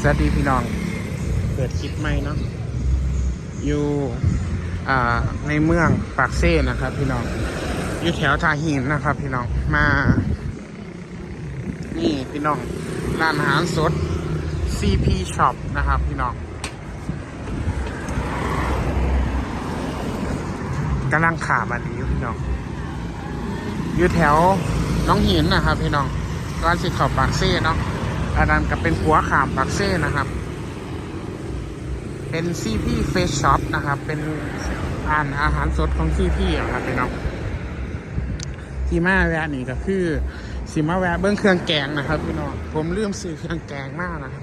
สวัสดีพี่น้อง เปิดคลิปใหม่เนาะอยู่อ่าในเมืองปากเซ่นะครับ พี่น้อง อยู่แถวทาหินนะครับ พี่น้อง มา นี่พี่น้อง ร้านอาหารสด CP Shop นะครับ พี่น้องกำลังขาบันนี้อยู่พี่น้อง อยู่แถวน้องหินนะครับ พี่น้องร้านสิขอบปากเซ่เนาะ อันนั้นก็เป็นหัวขามปากเซ่นะครับ เป็นซีพี่เฟสช็อปนะครับ เป็นอ่านอาหารสดของซีพี่อะครับพี่น้องที่มาแวะนี่ก็คือสิมาแวะเบิ้องเครื่องแกงนะครับพี่น้องผมลืมซื้อเครื่องแกงมากนะครับ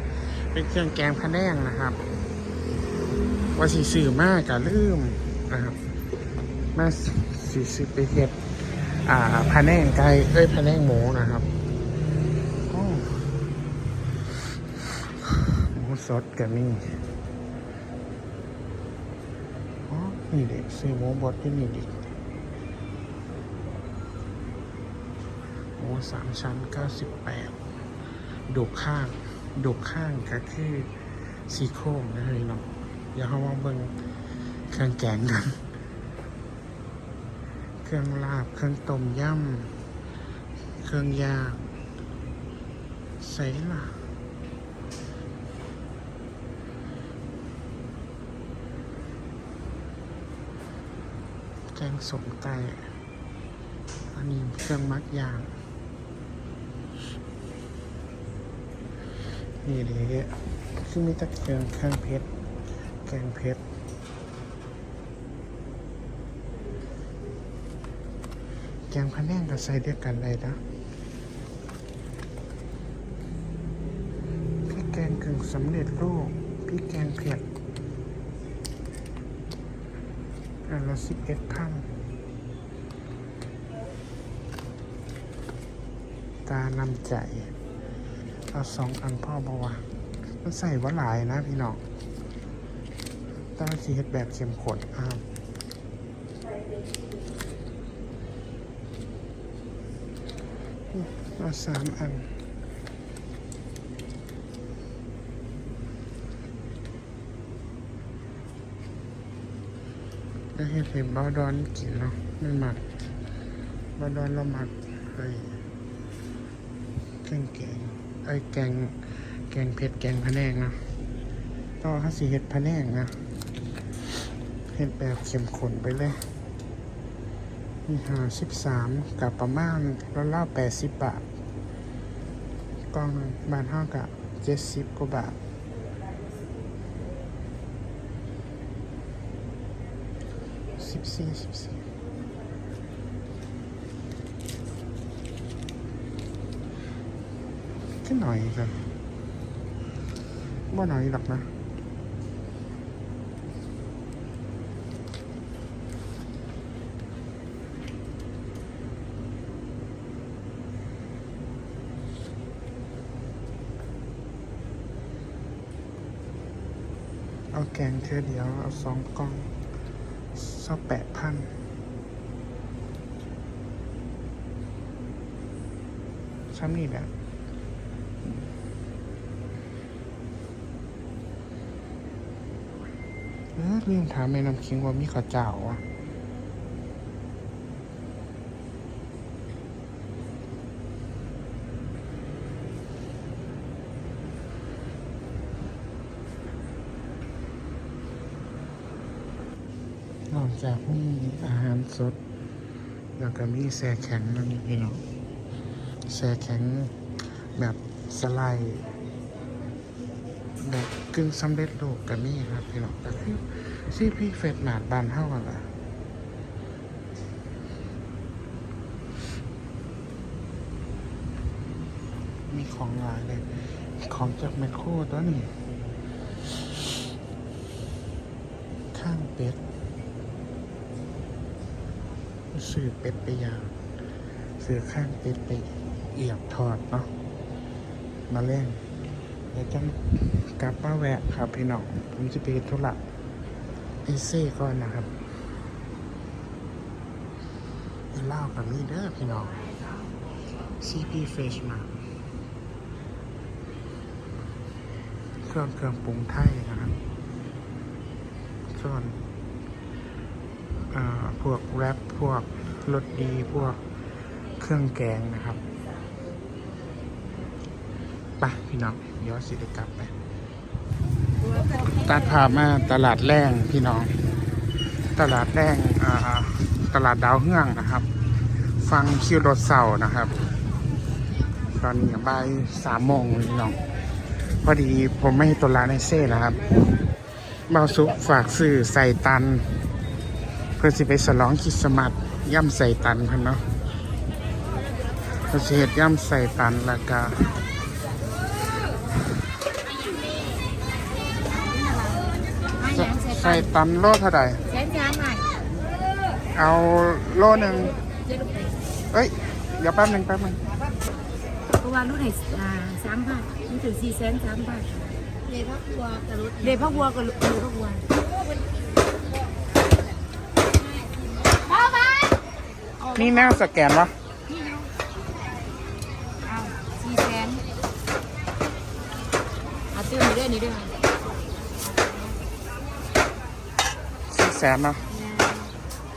เป็นเครื่องแกงพะแนงนะครับว่าสีสื่อมากกับลืมนะครับมาสีซื้อไปเฮ็ดอ่าพะแนงไก่เอ้ยพะแนงหมูนะครับโอ้หมู สดกับนี่อ๋อนี่เด็กซื้อหมูบดที่นี่ดิหมูสามชั้นเก้าสิบแปดดกข้างดกข้างก็คือซีโครงนะเฮ้ยเนาะอย่าเขาว่าเบิ่งเครื่องแกงกันเครื่องลาบเครื่องต้มยำเครื่องย่างใส่ล่ะ แกงสมไก่อันนี้เครื่องมักยางนี่เด็กคือมีต่เครื่องเครื่องเพชรแกงเพชรแกงพะแนงกับใส่ด้วยกันเลยนะพริกแกงกึ่งสำเร็จรูปพริกแกงเผ็ด อันละสิบเอ็ดพันตานำใจเอาสองอันพ่อบวะมันใส่ว่าหลายนะพี่น้องต้องสีเฮ็ดแบบเข้มข้นอ้าวเอาสามอัน ก็เห็นเห็นบาดอนกินเนาะไม่หมักบาดอนเราหมักไอ้เครื่องแกงไอ้แกงแกงเผ็ดแกงพะแนงนะต่อข้าสีเห็ดพะแนงนะเห็ดแบบเข้มข้นไปเลยมีหาสิบสามกับประมาณแล้วเล่าแปดสิบบาทกล่องหนึ่งบาทเท่ากับเจ็ดสิบกว่าบาท สิบสี่สิบสี่แค่หน่อยกันว่าหน่อยหรอกนะเอาแกงเธอเดียว เอาสองกล่อง สักแปดพันซ้ำนี่แหละเออลืมถามแม่น้ำคิงว่ามีข้าวเจ้าอะนอก จากมีอาหารสด แล้วก็มีแซ่แข็งนั่นพี่น้องแซ่แข็งแบบสไลด์แบบกึ่งสำเร็จรูปก็มีครับพี่น้องก็คือซีพีเฟสหนาดบานเท่ากันละมีของหลายเลย ของจากแมคโครตัวนี้ข้างเป็ด ซื้อเป็ดไปยางซื้อข้างเป็ดไปเอียบทอดเนาะมาเล่นเดี๋ยวจังกลับมาแวะครับพี่น้องผมจะไปเฮ็ดธุระไอเซ่ก่อนนะครับไปเล่ากับนี่เด้อพี่น้อง CP Fresh มาส่วนเครื่องปรุงไทยนะครับส่วน พวกแรปพวกรสดีพวกเครื่องแกงนะครับไปพี่น้องเดี๋ยวสิได้กลับไปตัดภาพมาตลาดแรงพี่น้อง ตลาดแรงอ่าตลาดดาวเฮืองนะครับ ฟังคิวรถเสาร์นะครับ ตอนนี้บ่ายสามโมงพี่น้อง พอดีผมไม่ให้ตัวร้านในเซ่แล้วครับเบาซุฝากซื้อใส่ตัน พื่อสิไปสลองคริสต์มาสย่ำใส่ตันเพิ่นเนาะเพื่อสิเฮ็ดย่ำใส่ตันแล้วก็ไม่ยังเสร็จใส่ตันโลเท่าไหร่เสร็จยังไงเอาโลหนึ่งเจ๊ลูกไปเอ้ย เดี๋ยวแป๊บหนึ่งแป๊บหนึ่งเพราะว่ารุ่นไหนอ่าสามพันนี่ถึงสี่แสนสามพันเดพักวัวกับรถเดพักวัวกับรถพักวัวพ่อไป นี่หน้าสแกนวะพี่ยูเอาสี่แสนเอาเติมนี่ด้วยนี่ด้วยสี่แสนเนาะ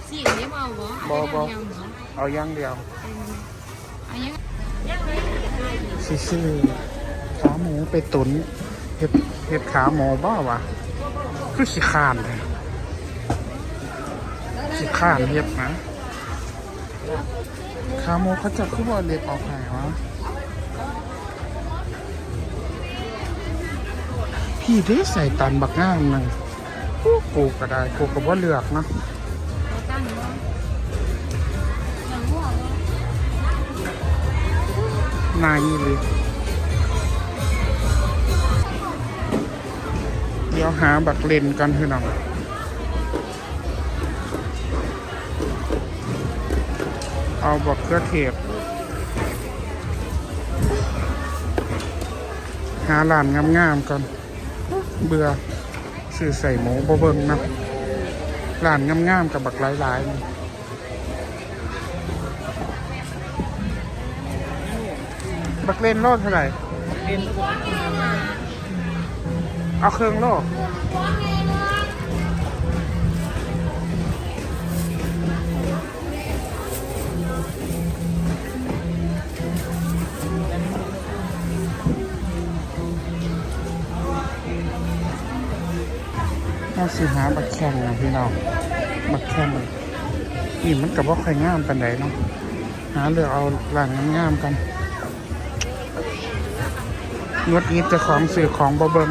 สี่เนี้ยเอาเหรอบ่บ่เอาเหรอเอาอย่างเดียวเอายังสิซื้อขาหมูไปตุนเห็ดเห็ดขาหมูบ้าวะคือขี้ข้านเลยขี้ข้านเห็ดนะ ขาหมูเขาจะคือว่าเล็กออกไหนวะพี่ได้ใส่ตันบักง่ามหนึ่งกูกูก็ได้กูก็บ่เลือกนะนายนี่เลยเดี๋ยวหาบักเลนกันคือน้อง เอาบักเครือเทศหาร้านงามๆกันเบื่อซื้อใส่หมูบ่เบิ่งนะร้านงามๆกับบักหลายๆนี่บักเลนโลดเท่าไหร่ เอาเครื่องโลด เราสิหาบักแข่งนะพี่น้องบักแข่งนี่มันกับว่าใครงามปันใดเนาะหาเลือกเอาร้านงามๆกันงดนี้จะของสื่อของบเบิง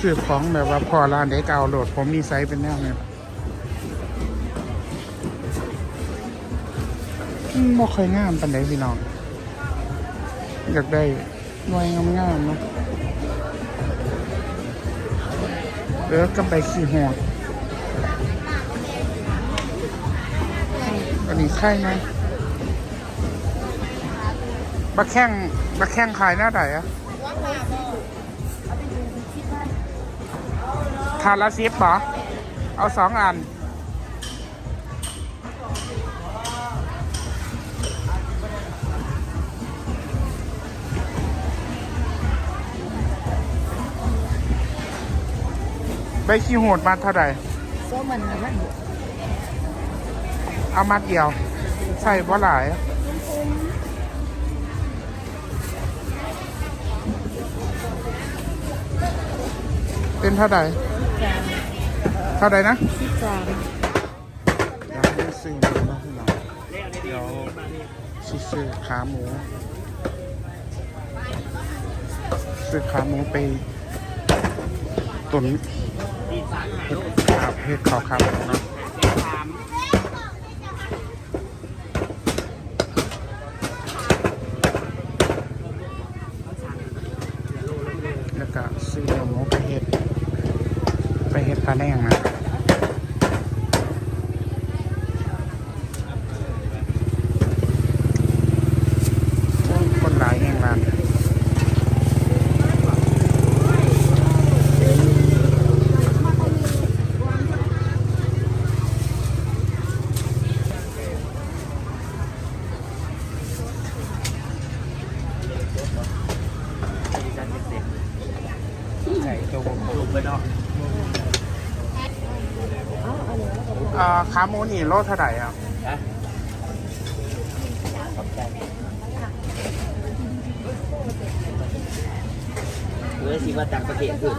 สื่อของแบบว่าพอร้านได้เก่าโหลด ผมมีไซส์เป็นแนวนี้ล่ะอืมบ่ค่อยงามปันไดพี่น้อง อยากได้หน่วยงามๆเนาะ เออก็ไปขี่หอดอันนี้ไข่ไหมบักแข้งบักแข้งขายหน้าไหนอะทานละสิบเหรอ เอาสองอัน ใบขี้โหดมาเท่าไหร่โซมันมันเอามาเดียว ใส่บ่หลายเป็นเท่าไหร่เท่าไหร่นะสิบสามเดี๋ยวให้ซื้อมูนะพี่น้องเดี๋ยวซื้อขาหมูซื้อขาหมูไปตุน เห็ดขาวครับเนาะแล้วก็ซื้อเนื้อหมูไปเห็ด ไปเห็ดปลาแดงนะ คนหลายแห่งร้าน ตัวผมถูกไปเนาะ อ่าขาหมู นี่โลเท่าไหร่อะฮะเฮ้ยสิว่าต่างประเทศคือ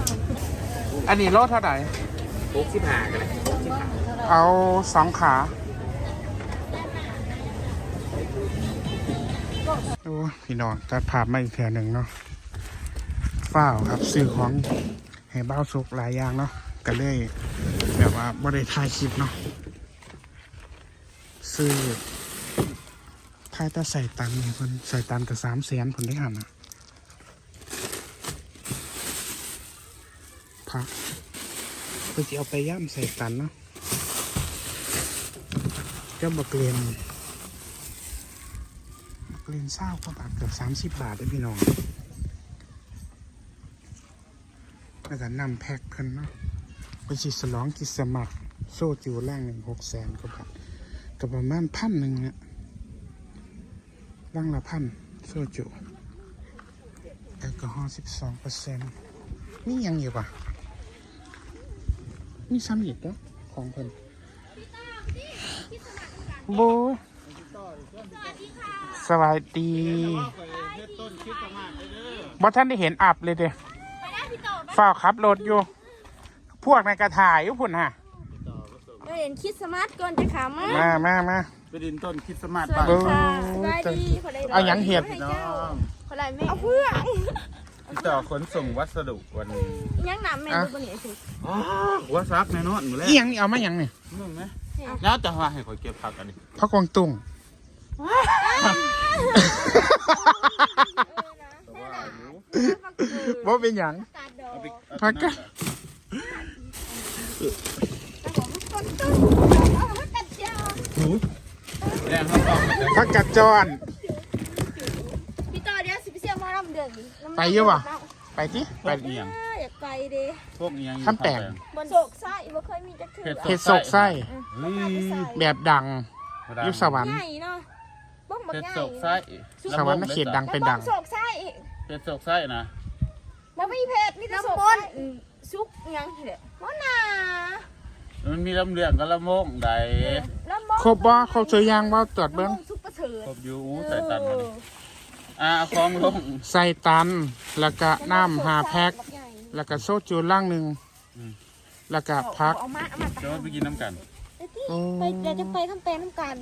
อันนี้โลเท่าไหร่หกสิบห้ากันเลยหกสิบห้าเอาสองขาดูพี่น้องตัดภาพมาอีกแถวหนึ่งเนาะฝ้าวครับซื้อของให้เบ้าสุกหลายอย่างเนาะก็เลยแบบว่าบ่ได้ถ่ายคลิปเนาะ ซื้อถ่ายแต่ใส่ตันนี่เพิ่นใส่ตันแต่สามแสนผลได้หันนะพักเพื่อจะเอาไปย่ำใส่ตันเนาะก็บักเลนบักเลนเศร้ากว่าบาทเกือบสามสิบบาทเลยพี่น้องแล้วก็นำแพ็คเพิ่นเนาะไปสิสลองกิสมัคร โซ่จิวล่างหนึ่งหกแสนกว่าบาท ก็ประมาณพันหนึ่งเนี่ยล่างละพันโซ่จิวแอลกอฮอล์สิบสองเปอร์เซ็นต์นี่ยังอยู่ปะนี่ซ้ำอีกเนาะของเพิ่นโบสวัสดีบ่ท่านได้เห็นอับเลยเด้ฝ้าวขับรถอยู่ พวกในกระถ่ายอยู่พุ่นฮะ เราเห็นคริดสต์มาร์ทก่อนจะขามามามามาไปดินต้นคริสต์มาสสวับ้าสนดีค่ะสบายดีคนใดเอาหยังเห็ดน้องคนใดแม่เอาเพื่อนติดต่อขนส่งวัสดุวันนี้ยังหนำแม่ดูบนนี้สิอ๋อหัวซักแน่นอนหมดแล้วอีหยังนี่เอามาหยังนี่มึงไหมแล้วจะว่าให้คอยเก็บผักอันนี้พระกวางตุ้งแต่ว่าอยู่ว่าเป็นหยังกาดดอกเอาไปเอาพักก็ต้นต้นเอามาตัดยาแรงเขาบอกเลย พักกัดจรพี่ต่อเดี๋ยวสิไปเสียมาลำเดือดไปเยอะว่ะไปที่พวกเอียงอยากไปเด้พวกเอียงอยู่ข้ามแปลงบนโศกไส้บ่เคยมีจักถือเห็ดโศกไส้เฮ้ยแบบดังยุคสวรรค์ใหญ่เนาะบ้องบักเห็ดใหญ่โศกไส้สวรรค์น่ะเขตดังเป็นดังโศกไส้เห็ดโศกไส้นะแล้วไม่เพชรมีแต่โศกไส้ซุกยังเด้บ่น่า มันมีลำเลียงกับลำโมงใดแล้วบ่ครบบ่ครบเจอยางบ่ตรวจเบิ้งซุปเปอร์เถิดครบอยู่อู้ใส่ตันมันอ่าเอาของลงใส่ตันแล้วก็น้ำหาแพ็คแล้วก็โซจูล่างหนึ่งแล้วก็พักเอามาเอามาจะว่าไปกินน้ำกันโอ้ไปเดี๋ยวจะไปทำแปลงน้ำกัน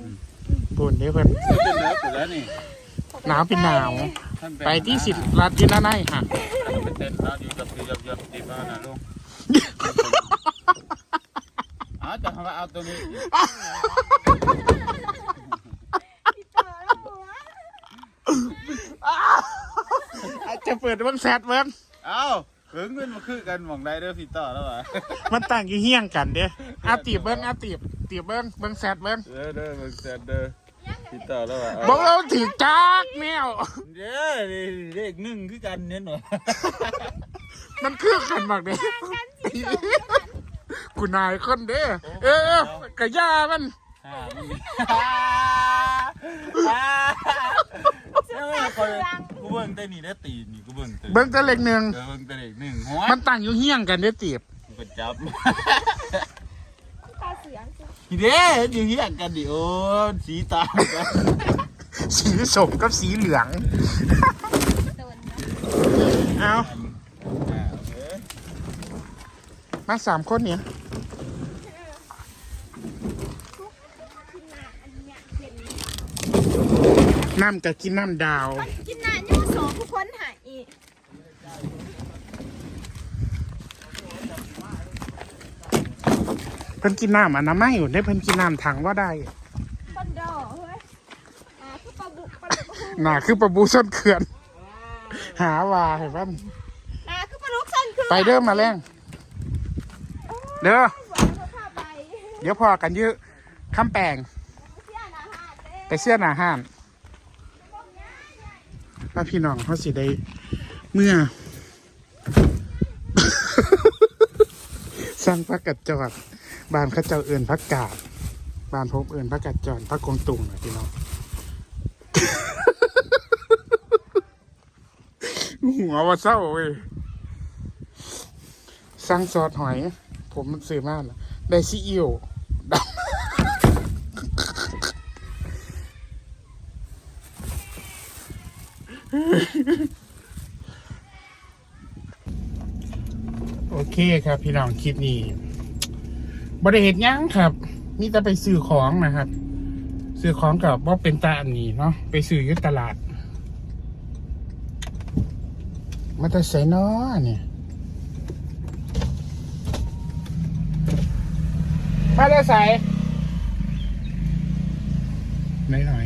ปุ่นเด้อเพิ่นเป็นเนื้อสุดแล้วนี่หนาวเป็นหนาวท่านไปที่สิรัดที่นั่นไห้ค่ะเป็นเต้นเนาะอยู่กับพี่กับยศดีมากนะลุงอ๋อ จะทำว่าเอาตัวนี้อาจจะเปิดเบิ้งแซดเบิ้งเอ้าเพิ่งเงินมาคือกันหมองได้เด้อพี่ต่อแล้ววะมันต่างอยู่เฮี้ยงกันเด้ออาตีบเบิ้งอาตีบตีบเบิ้งเบิ้งแซดเบิ้งเด้อเด้อมึงเสร็จเด้อพี่ต่อแล้ววะบอกเราถือจากแมวเด้อเลขหนึ่งคือกันเนี่ยหนูมันคือกันมากเด้อ กูนายคนเด้อเออเออกระยามันอ่ามันมีอ่าใช่ไหมคนกูเบิ่งแต่นี่ได้ตีนี่กูเบิ่งแต่เบิ้งแต่เล็กหนึ่งเออเบิ่งแต่เลขหนึ่งหัวมันต่างอยู่เฮี้ยงกันเด้อตีบกูก็จับตาเสียงสิเด้อยู่เฮียงกันดิโอ้สีตากันสีสมกับสีเหลืองเอามาสามคนเนี่ย น้ำกับกินน้ำดาวกินนานยังสองทุกคนหายอีกเพิ่นกินน้ำอันน้ำไม่อยู่ได้เพิ่นกินน้ำถังว่าได้ปันดอเฮ้ยอ่าคือปลาบุกปลาดุกหน่าคือประบูส้นเขื่อน หาว่าเห็นป่ะอ่าคือปลาลูกสั้นคือไปเด้อมาแรงเด้อหวานเขาพาไปเดี๋ยวพอกันเยอะคำแปลงเที่ยนะฮะเต้ ไปเสื้อหนาห้าน ถ้าพี่น้องเขาสิได้เมื่อ สร้างพักกัดจอดบ้านเขาเจ้าเอื่นพักกาดบ้านผมเอื่นพักกัดจอดพักกงตุงนะพี่น้องหัวว่าเศร้าเว้ยสั่งซอสหอย ผมมันซื้อมาแล้วได้ซีอิ๊วดำ โอ เคครับพี่น้องคลิปนี้บริเหตุยังครับมีแต่ไปซื้อของนะครับ ซื้อของกับว่าเป็นตาอันนี้เนาะไปซื้อยุตลาดมาแต่ใส่น้อเนี่ยมาแต่ใส่ไหน่อยหน่อย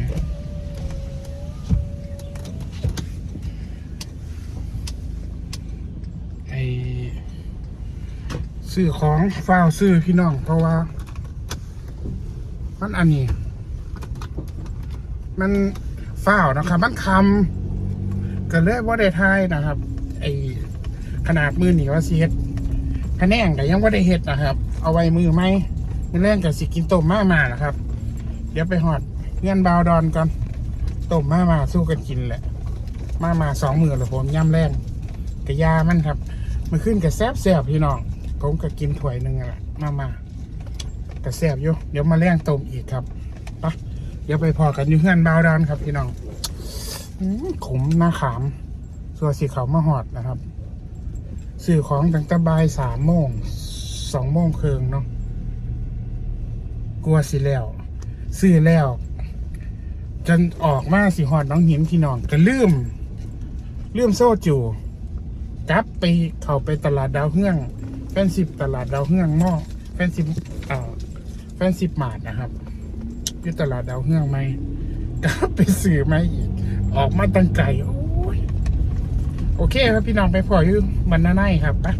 ไอ ซื้อของฝ้าวซื้อพี่น้อง เพราะว่า มันอันนี้ มันฝ้าวนะครับ มันคำก็เลยว่าได้ทายนะครับ ไอขนาดมือหนีว่าสิเฮ็ดคะแนนก็ยังว่าได้เฮ็ดนะครับ เอาไว้มือไหมมือแรงกับสิกินต้มมามานะครับ เดี๋ยวไปหอดเงื่อนบาวดอนก่อนต้มมามาสู้กันกินแหละ มามาสองมือเลยผมย่ำแรงกะยามันครับมันขึ้นกับแซบแซบพี่น้อง ผมก็กินถ้วยหนึ่งอะแหละมามากระแซบอยู่เดี๋ยวมาแรงต้มอีกครับปะเดี๋ยวไปพอกันอยู่เงื่อนบาวดอนครับพี่น้องขมหน้าขามส่วนสีขาวมะหอดนะครับ สื่อของตั้งแต่บ่ายสามโมงสองโมงครึ่งเนาะกลัวสิแล้ว ซื้อแล้ว จนออกมาสิหอดน้องหินพี่น้องก็ลืมลืมโซ่จูกลับไปเข้าไปตลาดดาวเฮือง แฟนสิบตลาดดาวเฮืองม้อแฟนสิบเอ่อแฟนสิบหมาดนะครับอยู่ตลาดดาวเฮืองไหมกลับไปสื่อไหมอีก ออกมาตั้งไกลโอ้ยโอเคครับพี่น้องไปพออยู่บรรณาไนครับไปะ